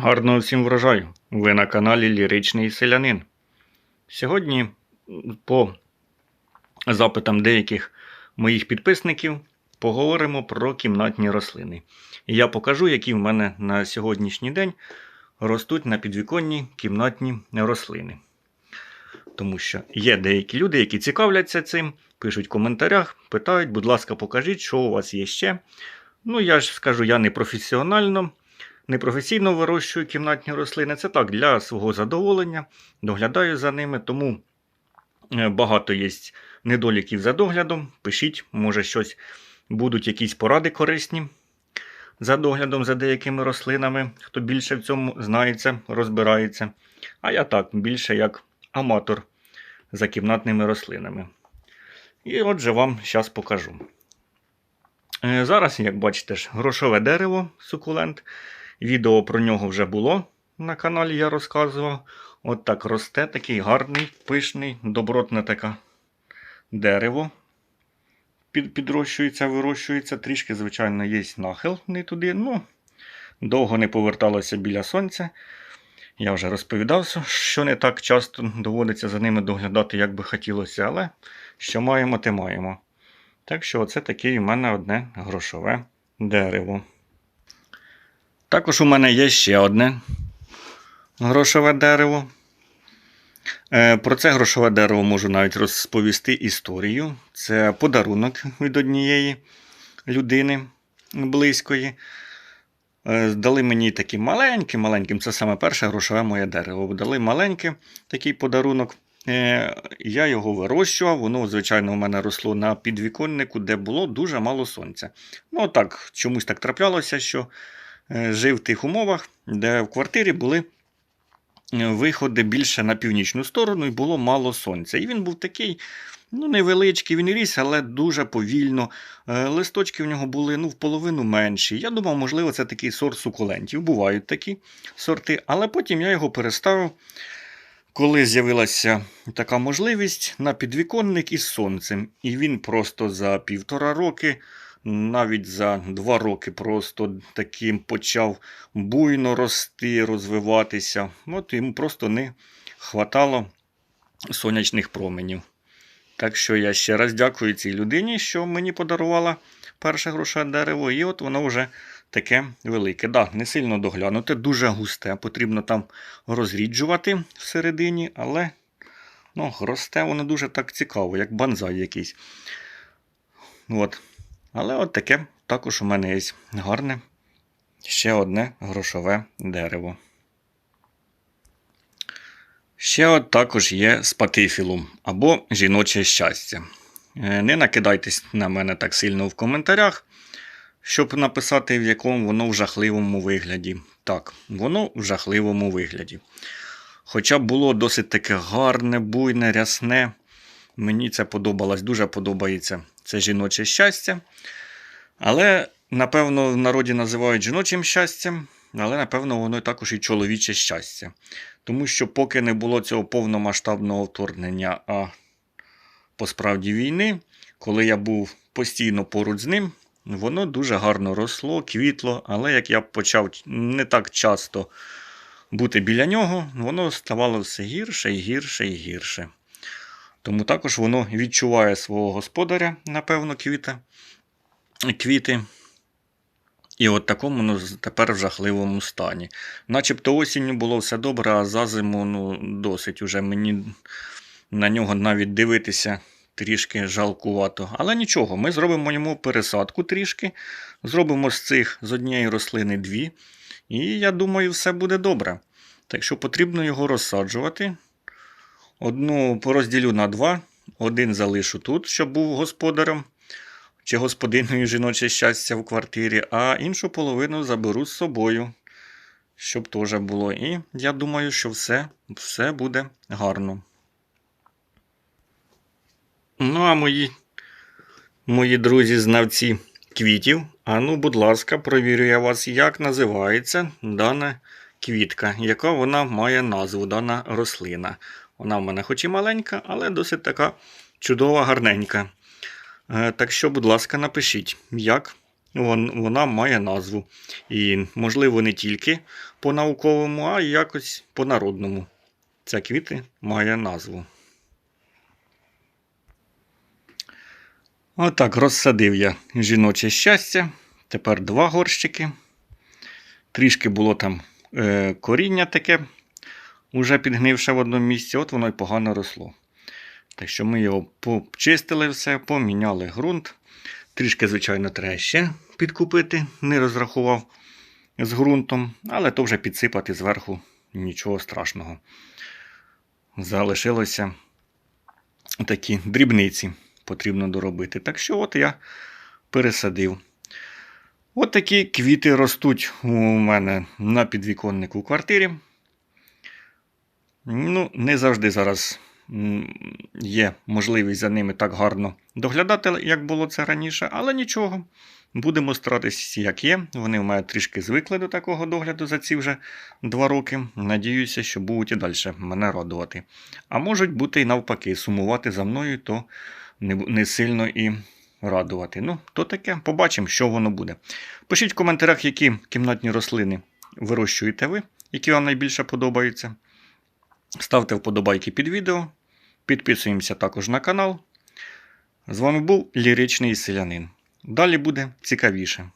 Гарного всім врожаю! Ви на каналі Ліричний Селянин. Сьогодні, по запитам деяких моїх підписників, поговоримо про кімнатні рослини. І я покажу, які в мене на сьогоднішній день ростуть на підвіконні кімнатні рослини. Тому що є деякі люди, які цікавляться цим, пишуть в коментарях, питають, будь ласка, покажіть, що у вас є ще. Ну, я ж скажу, я не професіонально непрофесійно вирощую кімнатні рослини. Це так, для свого задоволення, доглядаю за ними, тому е, багато є недоліків за доглядом. Пишіть, може, щось будуть якісь поради корисні за доглядом за деякими рослинами, хто більше в цьому знається, розбирається. А я так, більше як аматор за кімнатними рослинами. І отже, вам зараз покажу. Е, Зараз, як бачите, грошове дерево сукулент. Відео про нього вже було на каналі, я розказував. От так росте такий гарний, пишний, добротне таке дерево. Під, підрощується, вирощується. Трішки, звичайно, є нахил не туди. Ну, довго не поверталося біля сонця. Я вже розповідав, що не так часто доводиться за ними доглядати, як би хотілося, але що маємо, те маємо. Так що, оце таке у мене одне грошове дерево. Також у мене є ще одне грошове дерево. Е, Про це грошове дерево можу навіть розповісти історію. Це подарунок від однієї людини близької. Е, Дали мені такі маленькі, маленьким, це саме перше грошове моє дерево. Дали маленький такий подарунок. Е, Я його вирощував, воно, звичайно, у мене росло на підвіконнику, де було дуже мало сонця. Ну, так, чомусь так траплялося, що жив в тих умовах, де в квартирі були е, виходи більше на північну сторону і було мало сонця. І він був такий. Ну, невеличкий, він ріс, але дуже повільно. Е, Листочки в нього були ну, в половину менші. Я думав, можливо, це такий сорт сукулентів. Бувають такі сорти. Але потім я його переставив, коли з'явилася така можливість на підвіконник із сонцем. І він просто за півтора роки, навіть за два роки, просто таким почав буйно рости, розвиватися. От йому просто не хватало сонячних променів. Так що я ще раз дякую цій людині, що мені подарувала перше гроше дерево, і от воно вже таке велике. Да, не сильно доглянуте, дуже густе. Потрібно там розріджувати всередині, але ну, росте воно дуже так цікаво, як банзай якийсь. От. Але от таке також у мене є гарне ще одне грошове дерево. Ще от також є спатифілум або жіноче щастя. Е, Не накидайтесь на мене так сильно в коментарях, щоб написати, в якому воно в жахливому вигляді. Так, воно в жахливому вигляді. Хоча було досить таке гарне, буйне, рясне. Мені це подобалось, дуже подобається це жіноче щастя. Але, напевно, в народі називають жіночим щастям, але, напевно, воно також і чоловіче щастя. Тому що поки не було цього повномасштабного вторгнення, а по справді війни, коли я був постійно поруч з ним, воно дуже гарно росло, квітло, але як я почав не так часто бути біля нього, воно ставало все гірше і гірше і гірше. Тому також воно відчуває свого господаря, напевно, квіта, квіти. І от такому воно тепер в жахливому стані. Начебто осінню було все добре, а за зиму ну, досить уже мені на нього навіть дивитися трішки жалкувато. Але нічого, ми зробимо йому пересадку трішки. Зробимо з цих з однієї рослини дві. І я думаю, все буде добре. Так що потрібно його розсаджувати. Одну порозділю на два, один залишу тут, щоб був господарем чи господиною жіноче щастя в квартирі, а іншу половину заберу з собою, щоб теж було. І я думаю, що все, все буде гарно. Ну, а мої, мої друзі-знавці квітів, а ну, будь ласка, провірю я вас, як називається дана квітка, яка вона має назву, дана рослина. Вона в мене хоч і маленька, але досить така чудова, гарненька. Е, Так що, будь ласка, напишіть, як вона має назву. І, можливо, не тільки по-науковому, а й якось по-народному. Ця квіти має назву. Отак, розсадив я жіноче щастя. Тепер два горщики. Трішки було там е, коріння таке, уже підгнивше в одному місці, от воно й погано росло. Так що ми його почистили все, поміняли ґрунт. Трішки, звичайно, треба ще підкупити, не розрахував з ґрунтом, але то вже підсипати зверху нічого страшного. Залишилося такі дрібниці потрібно доробити. Так що от я пересадив. От такі квіти ростуть у мене на підвіконнику у квартирі. Ну, не завжди зараз є можливість за ними так гарно доглядати, як було це раніше, але нічого. Будемо старатися, як є. Вони в мене трішки звикли до такого догляду за ці вже два роки. Надіюся, що будуть і далі мене радувати. А можуть бути і навпаки, сумувати за мною, то не, сильно і радувати. Ну, то таке, побачимо, що воно буде. Пишіть в коментарях, які кімнатні рослини вирощуєте ви, які вам найбільше подобаються. Ставте вподобайки під відео. Підписуємося також на канал. З вами був Ліричний Селянин. Далі буде цікавіше.